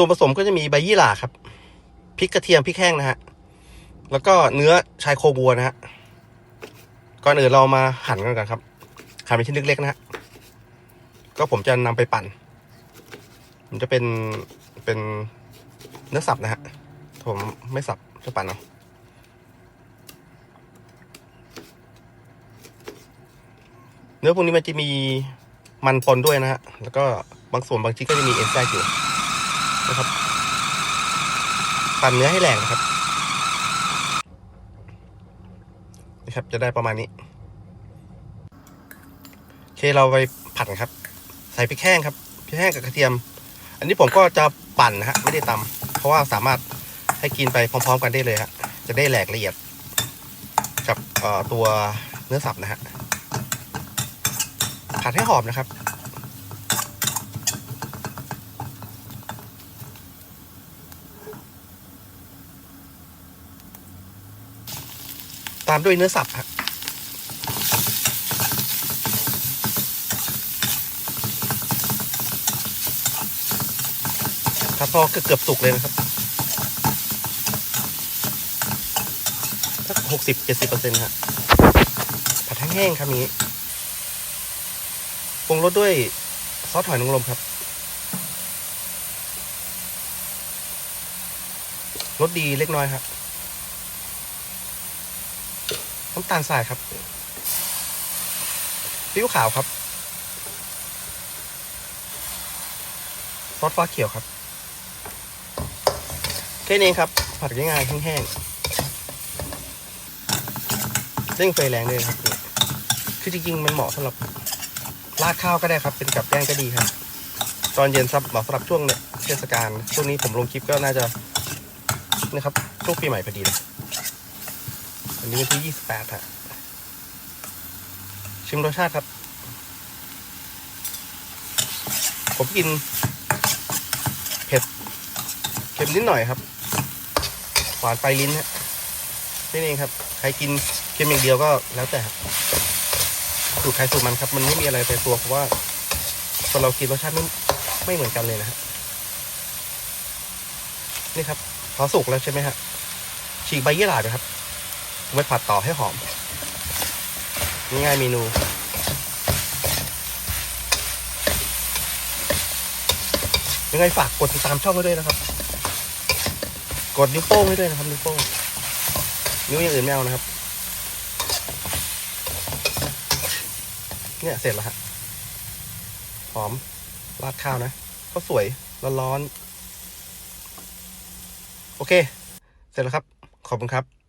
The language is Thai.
ส่วนผสมก็จะมีใบยี่หร่าครับพริกกระเทียมพริกแห้งนะฮะแล้วก็เนื้อชายโคบัวนะฮะก่อนอื่นเรามาหั่นกันก่อนครับหั่นเป็นชิ้นเล็กๆนะฮะก็ผมจะนำไปปั่น มันจะเป็นเป็นเนื้อสับนะฮะผมไม่สับจะปั่นเอาเนื้อพวกนี้มันจะมีมันปนด้วยนะฮะ แล้วก็บางส่วนบางชิ้นก็จะมีเอ็นแทรกอยู่ นะครับปั่นเนื้อให้แหลกนะครับนี่ครับ จะได้ประมาณนี้โอเคเราไปผัดครับ ใส่พริกแห้งครับพริกแห้งกับกระเทียม อันนี้ผมก็จะปั่นนะฮะไม่ได้ตำเพราะว่าสามารถให้กินไปพร้อม ๆ กันได้เลยฮะจะได้แหลกละเอียด กับตัวเนื้อสับนะฮะผัดให้หอมนะครับ ตามด้วยเนื้อสับฮะครับพอเกือบสุกเลยนะครับสักหกสิบเจ็ดสิบเปอร์เซ็นต์ฮะผัดแห้งๆครับนี้ปรุงรสด้วยซอสหอยนางรมครับรสดีเล็กน้อยครับ น้ำตาลทรายครับซีอิ๊วขาวครับซอสฟ้าเขียวครับแค่นี้ครับ ผัดง่ายๆแห้งๆเร่งไฟแรงเลยครับนี่คือจริงๆมันเหมาะสำหรับราดข้าวก็ได้ครับ เป็นกับแกล้งก็ดีครับ ตอนเย็นซับเหมาะสำหรับช่วงเนี่ยเทศกาลช่วงนี้ผมลงคลิปก็น่าจะนะครับช่วงปีใหม่พอดีเลย วันนี้วันที่ยี่สิบแปดฮะชิมรสชาติครับ ผมกิน เผ็ดเค็มนิดหน่อยครับ หวานปลายลิ้นฮะนี่เองครับ ใครกินเค็มอย่างเดียวก็แล้วแต่สูตรใครสูตรมันครับ มันไม่มีอะไรไปตัวเพราะว่าคนเรากินรสชาติไม่ไม่เหมือนกันเลยนะฮะนี่ครับพอสุกแล้วใช่ไหมฮะฉีกใบยี่หร่าไปครับ ไปผัดต่อให้หอม ง่ายเมนูยังไงฝากกดติดตามช่องไว้ด้วยนะครับ กดนิ้วโป้งไว้ด้วยนะครับนิ้วโป้งนิ้วอย่างอื่นไม่เอานะครับ เนี่ยเสร็จแล้วฮะหอมราดข้าวนะก็สวยร้อนๆโอเค เสร็จแล้วครับ ขอบคุณครับ